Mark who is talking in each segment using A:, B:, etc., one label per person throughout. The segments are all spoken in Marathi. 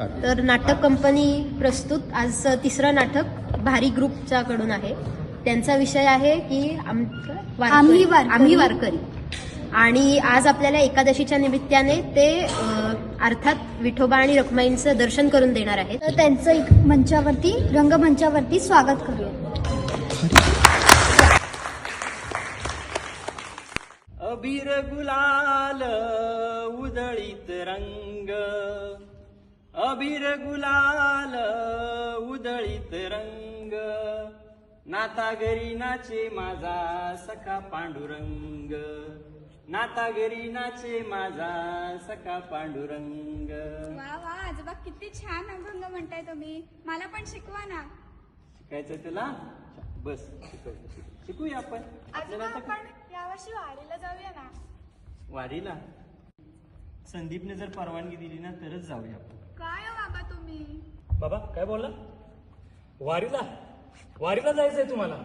A: तर नाटक कंपनी प्रस्तुत आज तिसरं नाटक भारी ग्रुपच्या कडून आहे. त्यांचा विषय आहे की
B: आम्ही वारकरी.
A: आम्ही वारकरी. आणि आज आपल्याला एकादशीच्या निमित्ताने ते अर्थात विठोबा आणि रखमाईंचं दर्शन करून देणार आहेत.
B: तर त्यांचं एक मंचावरती रंगमंचावरती स्वागत करूया.
C: अबीर गुलाल उधळीत रंग. अबीर गुलाल उधळीत रंग. नाता घरी नाचे माझा सखा पांडुरंग. नाता घरी नाचे माझा सखा पांडुरंग.
D: वा वा आजोबा किती छान अभंग म्हणताय तुम्ही. मला पण शिकवा ना.
C: शिकायचं तुला? बस शिकवतो. शिकूया आपण. आपल्याला
D: आजोबा
C: आता
D: आपण यावर्षी वारीला जाऊया ना.
C: वारीला? संदीपने जर परवानगी दिली ना तरच जाऊया आपण.
D: बाबा
E: काय बोलला? वारीला? वारीला जायचंय तुम्हाला?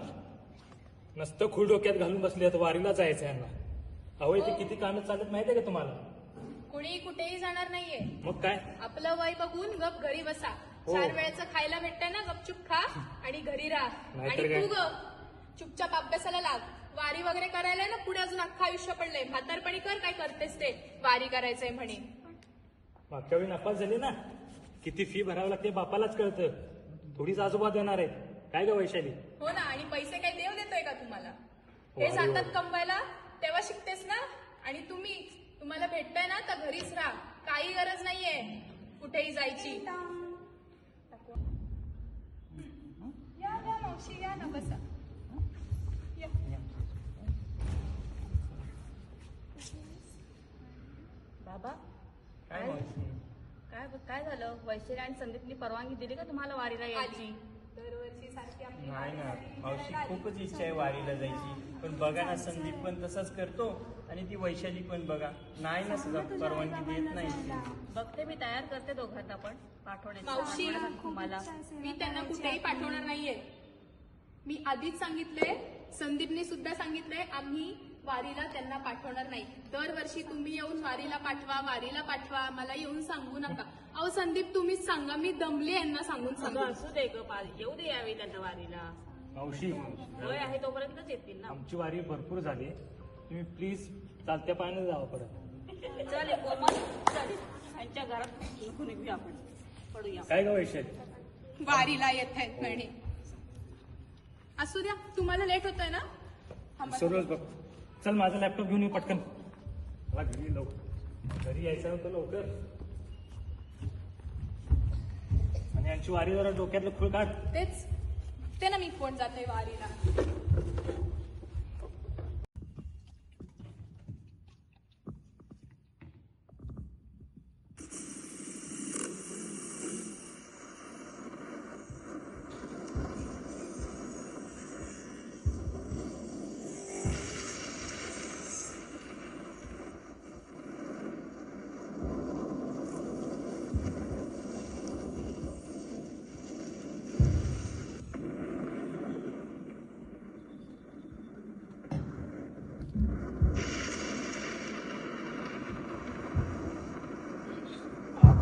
E: नसतं खूळ डोक्यात घालून बसले तर वारीला जायचंय यांना अहो इथे किती कामं चालत माहितीये का तुम्हाला?
F: कुणी कुठेही जाणार नाहीये.
E: मग काय?
F: आपलं वय बघून गप घरी बसा.
E: हो.
F: चार वेळेचं खायला भेटतंय ना गपचूप खा आणि घरी राहा.
E: नाहीतर
F: आणि
E: काय?
F: तू ग चुपचाप अभ्यासाला लाग. वारी वगैरे करायला ना पुढे अजून अख्खा आयुष्य पडलंय. म्हातारपणी कर काय करतेस ते? वारी करायचंय म्हणे.
E: मागच्या वेळी नापास झाली ना? किती फी भरावं लागते बापालाच कळतं. थोडीच आजोबा देणार आहेत. काय ग वैशाली?
F: हो ना आणि पैसे काही देव देतोय का तुम्हाला? हे
E: वारी
F: जातात कमवायला तेव्हा शिकतेस ना? आणि तुम्ही तुम्हाला भेटतंय ना तर घरीच राहा. काही गरज नाहीये कुठेही जायची.
D: या या मावशी या ना बसा. या.
G: बाबा?
C: काय
G: झालं? वैशाली आणि संदीपनी परवानगी दिली का तुम्हाला वारीला यायची?
F: दरवर्षी सारखी आपली
C: नाही ना मावशी खूपच इच्छा आहे वारीला जायची. पण बघा ना संदीप पण तसाच करतो आणि ती वैशाली पण बघा. नाही ना सजा परवानगी देत नाही. ती.
G: बघते मी तयार करते दोघांना पण पाठवण्याची
F: मावशी,
G: पाठवण्यासाठी तुम्हाला.
F: मी त्यांना कुठेही पाठवणार नाहीये. मी आधीच सांगितलंय संदीपने सुद्धा सांगितलंय आम्ही वारीला त्यांना पाठवणार नाही. दरवर्षी तुम्ही येऊन वारीला पाठवा वारीला पाठवा मला येऊन सांगू नका. अहो संदीप तुम्हीच सांगा. मी दमले यांना सांगून
G: अगं
F: सांगू
G: असू दे ग पाल येऊ दे यावेळी त्यांना वारीला.
E: मावशी
G: वय आहे तोपर्यंतच येतील ना.
E: आमची वारी भरपूर झाली. तुम्ही प्लीज चालत्या पायाने जावं परत.
G: चल कोमल चल. त्यांच्या घरात नको निघूया आपण. पडूया.
E: काय ग वैशाली?
F: वारीला येत आहेत म्हणे. असू द्या तुम्हाला लेट होतोय ना? थांबा.
E: सर्वच बघ. चल माझा लॅपटॉप घेऊन ये पटकन. मला घरी लवकर. घरी यायचं होतं लवकर. यांची वारी जरा डोक्यातलं खुळ काढ.
F: तेच. ते ना मी कोण जाते वारीला?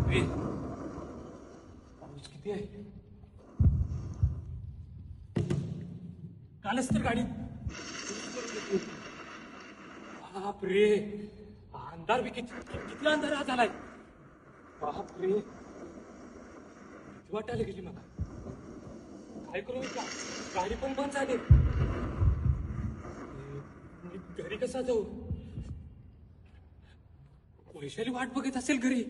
E: बापरे किती आहे? कालच तर गाडी. बापरे. अंधार बी किती किती अंधार आज आलाय बापरे. भीती वाटायला गेली मला. काय करू का गाडी पण बंद झाली. मी घरी कसा जाऊ? वैशाली वाट बघत असेल घरी.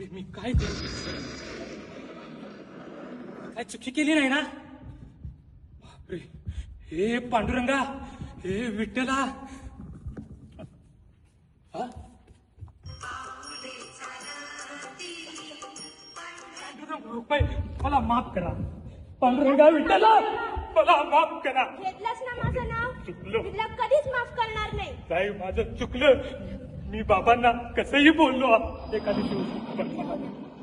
E: बापरे मी काय करू? काय चुकी केली नाही ना? बापरे. हे पांडुरंगा हे विठ्ठला. हा? पांडुरंग रुपये मला माफ करा. पांडुरंगा विठ्ठला मला माफ करा.
B: घेतलंच ना माझं नाव?
E: चुकलो.
B: तुला कधीच माफ करणार नाही.
E: काय माझं चुकलं. मी बाबांना कसंही बोललो एका दिवशी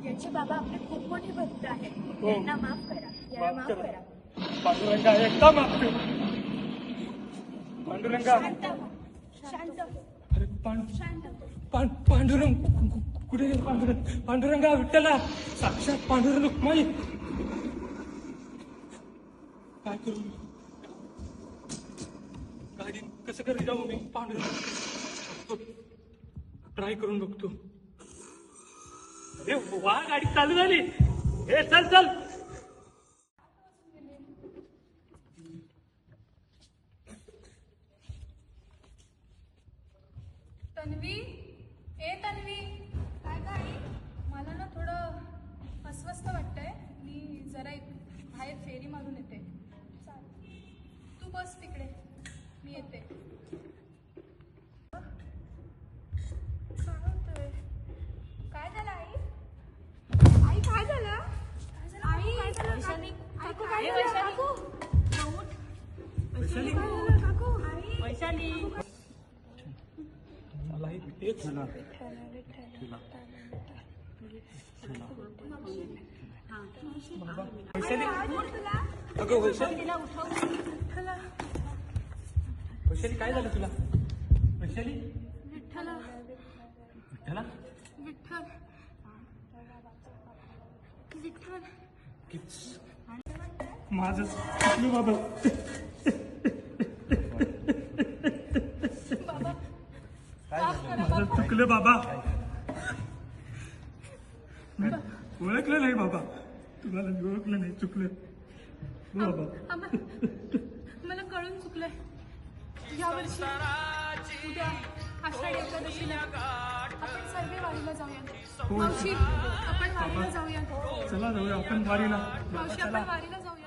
B: याचे बाबा आपले खूप मोठे भक्त आहेत.
E: हो.
B: यांना माफ करा. याला
E: माफ करा.
B: करा.
E: पांडुरंगा एकदा माफ कर. पांडुरंगा.
B: शांत.
E: अरे पांड पांडुरंग कुठे गेला पांडुरंग? पांडुरंगा विठ्ठला. साक्षात पांडुरंग रुक्माई काय करू? गाडी कसं करत जाऊ मी? पांडुरंग. ट्राय करून बघतो. अरे वा गाडी चालू झाली. हे चल चल.
F: तन्वी ए तन्वी. काय काय मला ना थोडं अस्वस्थ वाटतंय. मी जरा एक बाहेर फेरी मारून येते. चालेल तू बस तिकडे. मी येते.
G: वैशाली.
E: मलाही तेच अगं वैशाली. वैशाली काय झालं तुला? वैशाली?
F: विठ्ठला?
E: विठ्ठला.
F: विठ्ठल. विठ्ठल
E: माझं चुकलं बाबा? माझं चुकलं बाबा. ओळखलं नाही बाबा. तुम्हाला मी ओळखलं नाही चुकलं. हो बाबा.
F: मला कळून चुकलंय. या वर्षी उद्या आषाढी एकादशीला आपण सर्व वारीला जाऊया. मावशी आपण वारीला जाऊया.
E: चला जाऊया आपण वारीला.
F: मावशी आपण वारीला जाऊया.